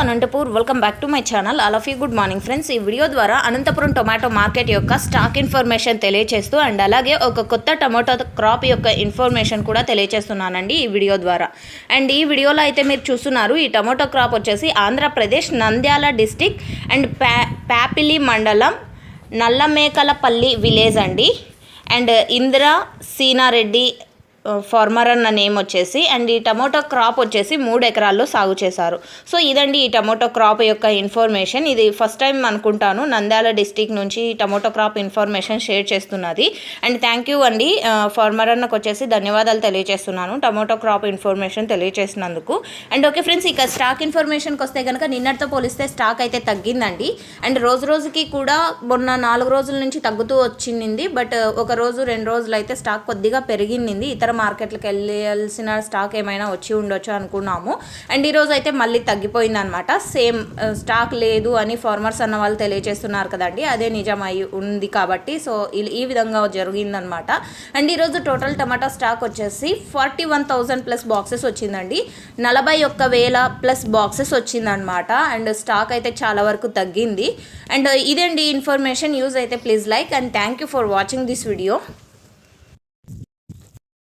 Anantapur welcome back to my channel all of you good morning friends ఈ video ద్వారా Anantapuram tomato market యొక్క stock information తెలియచేస్తూ and అలాగే ఒక కొత్త టమాటో క్రాప్ యొక్క ఇన్ఫర్మేషన్ కూడా తెలియచేస్తున్నానండి ఈ వీడియో ద్వారా. అండ్ ఈ వీడియోలో అయితే మీరు చూస్తున్నారు ఈ టమాటో క్రాప్ వచ్చేసి ఆంధ్రప్రదేశ్ నంద్యాల డిస్టిక్ అండ్ ప్యా ప్యాపిలి మండలం నల్లమేకలపల్లి విలేజ్ అండి. అండ్ ఇందిరా సీనారెడ్డి ఫార్మర్ అన్న నేమ్ వచ్చేసి అండ్ ఈ టమోటో క్రాప్ వచ్చేసి మూడు ఎకరాల్లో సాగు చేశారు. సో ఇదండి ఈ టమోటో క్రాప్ యొక్క ఇన్ఫర్మేషన్. ఇది ఫస్ట్ టైం అనుకుంటాను. నంద్యాల డిస్టిక్ నుంచి ఈ టమోటో క్రాప్ ఇన్ఫర్మేషన్ షేర్ చేస్తున్నది. అండ్ థ్యాంక్ యూ అండి. ఫార్మర్ అన్నకు వచ్చేసి ధన్యవాదాలు తెలియజేస్తున్నాను. టమోటో క్రాప్ ఇన్ఫర్మేషన్ తెలియజేసినందుకు. అండ్ ఓకే ఫ్రెండ్స్ ఇక స్టాక్ ఇన్ఫర్మేషన్కి వస్తే కనుక నిన్నటితో పోలిస్తే స్టాక్ అయితే తగ్గిందండి. అండ్ రోజు రోజుకి కూడా మొన్న నాలుగు రోజుల నుంచి తగ్గుతూ వచ్చింది. బట్ ఒక రోజు రెండు రోజులు అయితే స్టాక్ కొద్దిగా పెరిగింది. ఇతర మార్కెట్లకు వెళ్ళాల్సిన స్టాక్ ఏమైనా వచ్చి ఉండొచ్చు అనుకున్నాము. అండ్ ఈరోజు అయితే మళ్ళీ తగ్గిపోయింది అనమాట సేమ్ స్టాక్ uh, లేదు అని ఫార్మర్స్ అన్న వాళ్ళు తెలియజేస్తున్నారు కదండి. అదే నిజం అయి ఉంది కాబట్టి సో ఈ విధంగా జరిగిందనమాట. అండ్ ఈరోజు టోటల్ టమాటా స్టాక్ వచ్చేసి forty one thousand plus boxes వచ్చిందండి. నలభై ఒక్క వేల ప్లస్ బాక్సెస్ వచ్చిందనమాట. అండ్ స్టాక్ అయితే చాలా వరకు తగ్గింది. అండ్ uh, ఇదండి ఇన్ఫర్మేషన్ యూజ్ అయితే please like and thank you for watching this video